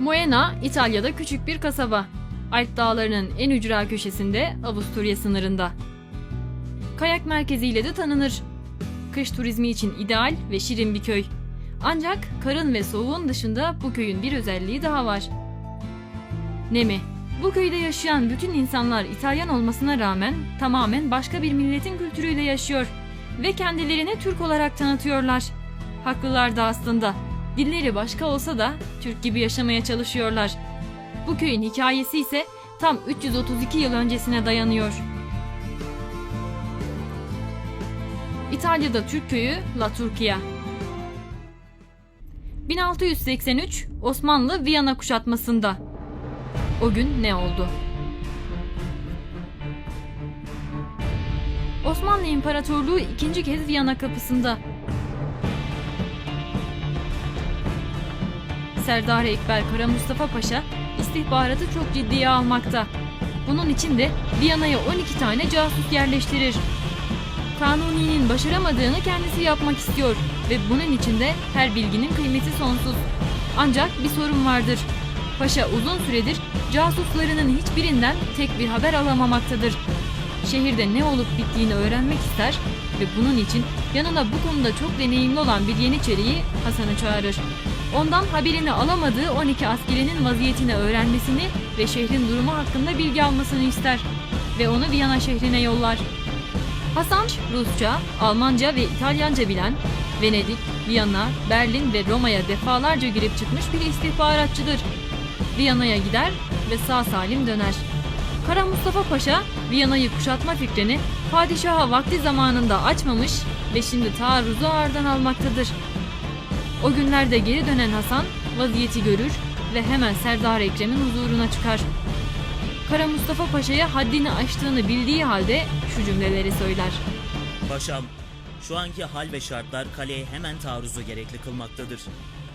Moena, İtalya'da küçük bir kasaba. Alp dağlarının en ücra köşesinde Avusturya sınırında. Kayak merkeziyle de tanınır. Kış turizmi için ideal ve şirin bir köy. Ancak karın ve soğuğun dışında bu köyün bir özelliği daha var. Nemi. Bu köyde yaşayan bütün insanlar İtalyan olmasına rağmen tamamen başka bir milletin kültürüyle yaşıyor ve kendilerini Türk olarak tanıtıyorlar. Haklılar da aslında. Dilleri başka olsa da Türk gibi yaşamaya çalışıyorlar. Bu köyün hikayesi ise tam 332 yıl öncesine dayanıyor. İtalya'da Türk köyü La Turchia. 1683 Osmanlı Viyana kuşatmasında. O gün ne oldu? Osmanlı İmparatorluğu ikinci kez Viyana kapısında. Serdar Ekber Kara Mustafa Paşa istihbaratı çok ciddiye almakta. Bunun için de Viyana'ya 12 tane casus yerleştirir. Kanuni'nin başaramadığını kendisi yapmak istiyor ve bunun için de her bilginin kıymeti sonsuz. Ancak bir sorun vardır. Paşa uzun süredir casuslarının hiçbirinden tek bir haber alamamaktadır. Şehirde ne olup bittiğini öğrenmek ister ve bunun için yanına bu konuda çok deneyimli olan bir yeniçeriyi Hasan'ı çağırır. Ondan haberini alamadığı 12 askerinin vaziyetini öğrenmesini ve şehrin durumu hakkında bilgi almasını ister ve onu Viyana şehrine yollar. Hasan Rusça, Almanca ve İtalyanca bilen, Venedik, Viyana, Berlin ve Roma'ya defalarca girip çıkmış bir istihbaratçıdır. Viyana'ya gider ve sağ salim döner. Kara Mustafa Paşa, Viyana'yı kuşatma fikrini padişaha vakti zamanında açmamış ve şimdi taarruzu ağırdan almaktadır. O günlerde geri dönen Hasan vaziyeti görür ve hemen Serdar Ekrem'in huzuruna çıkar. Kara Mustafa Paşa'ya haddini aştığını bildiği halde şu cümleleri söyler. Paşam, şu anki hal ve şartlar kaleye hemen taarruzu gerekli kılmaktadır.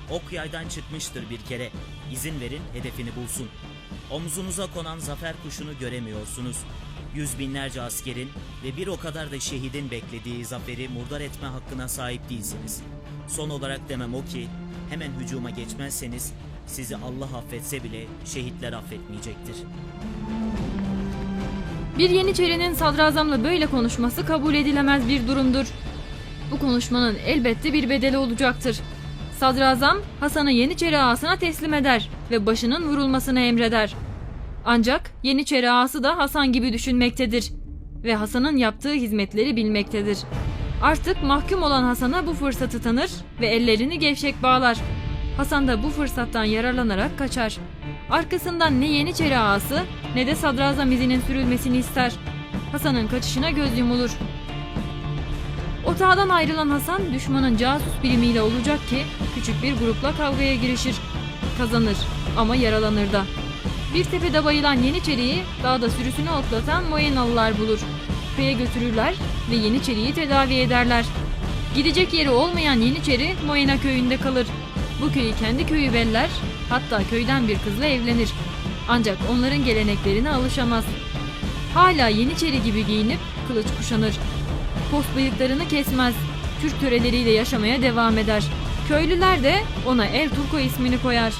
Ok yaydan çıkmıştır bir kere. İzin verin hedefini bulsun. Omzunuza konan zafer kuşunu göremiyorsunuz. Yüz binlerce askerin ve bir o kadar da şehidin beklediği zaferi murdar etme hakkına sahip değilsiniz. Son olarak demem o ki, hemen hücuma geçmezseniz sizi Allah affetse bile şehitler affetmeyecektir. Bir Yeniçerinin sadrazamla böyle konuşması kabul edilemez bir durumdur. Bu konuşmanın elbette bir bedeli olacaktır. Sadrazam Hasan'ı Yeniçeri ağasına teslim eder ve başının vurulmasını emreder. Ancak Yeniçeri ağası da Hasan gibi düşünmektedir ve Hasan'ın yaptığı hizmetleri bilmektedir. Artık mahkum olan Hasan'a bu fırsatı tanır ve ellerini gevşek bağlar. Hasan da bu fırsattan yararlanarak kaçar. Arkasından ne Yeniçeri ağası ne de sadrazam izinin sürülmesini ister. Hasan'ın kaçışına göz yumulur. Otağdan ayrılan Hasan düşmanın casus birimiyle olacak ki küçük bir grupla kavgaya girişir. Kazanır ama yaralanır da. Bir tepede bayılan Yeniçeri'yi dağda sürüsünü otlatan Moyenalılar bulur. Köye götürürler ve Yeniçeri'yi tedavi ederler. Gidecek yeri olmayan Yeniçeri Moyena köyünde kalır. Bu köyü kendi köyü beller, hatta köyden bir kızla evlenir. Ancak onların geleneklerine alışamaz. Hala Yeniçeri gibi giyinip kılıç kuşanır. Post bıyıklarını kesmez. Türk töreleriyle yaşamaya devam eder. Köylüler de ona El Turco ismini koyar.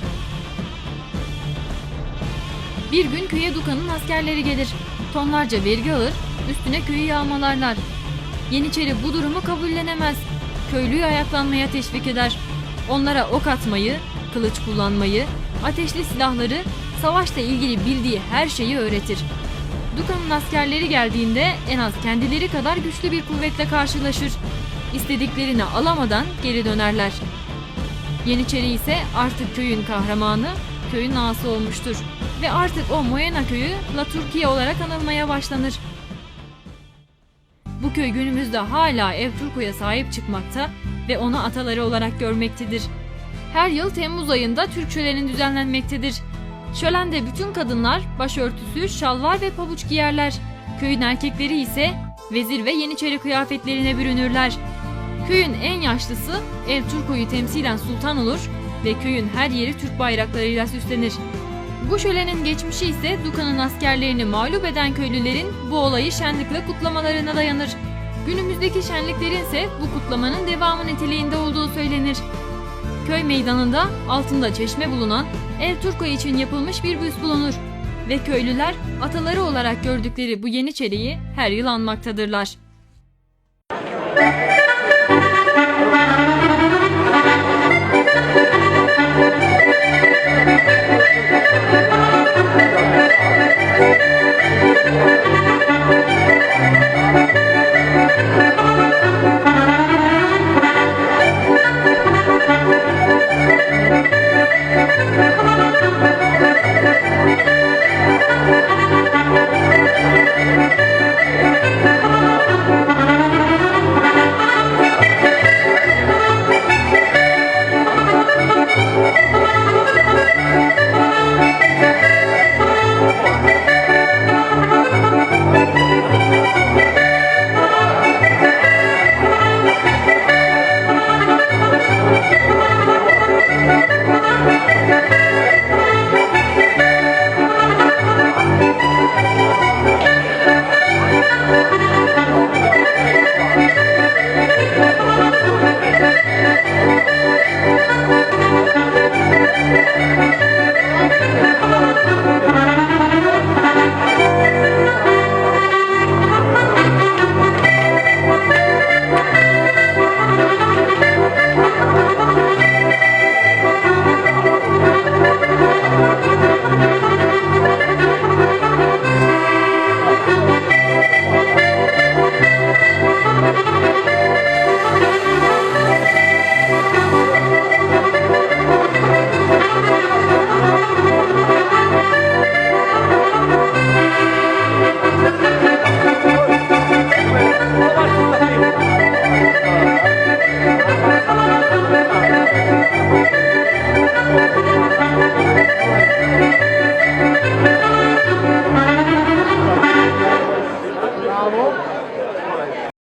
Bir gün köye Duka'nın askerleri gelir. Tonlarca vergi alır, üstüne köyü yağmalarlar. Yeniçeri bu durumu kabullenemez. Köylüyü ayaklanmaya teşvik eder. Onlara ok atmayı, kılıç kullanmayı, ateşli silahları, savaşla ilgili bildiği her şeyi öğretir. Duka'nın askerleri geldiğinde en az kendileri kadar güçlü bir kuvvetle karşılaşır. İstediklerini alamadan geri dönerler. Yeniçeri ise artık köyün kahramanı, köyün ağası olmuştur. Ve artık o Moyena köyü La Turkiye olarak anılmaya başlanır. Bu köy günümüzde hala Ev Turku'ya sahip çıkmakta ve onu ataları olarak görmektedir. Her yıl Temmuz ayında Türk şöleni düzenlenmektedir. Şölende bütün kadınlar başörtüsü, şalvar ve pabuç giyerler. Köyün erkekleri ise vezir ve yeniçeri kıyafetlerine bürünürler. Köyün en yaşlısı El Turko'yu temsilen sultan olur ve köyün her yeri Türk bayraklarıyla süslenir. Bu şölenin geçmişi ise Duka'nın askerlerini mağlup eden köylülerin bu olayı şenlikle kutlamalarına dayanır. Günümüzdeki şenliklerin ise bu kutlamanın devamı niteliğinde olduğu söylenir. Köy meydanında altında çeşme bulunan El Turco için yapılmış bir büst bulunur ve köylüler ataları olarak gördükleri bu yeni çeliği her yıl anmaktadırlar.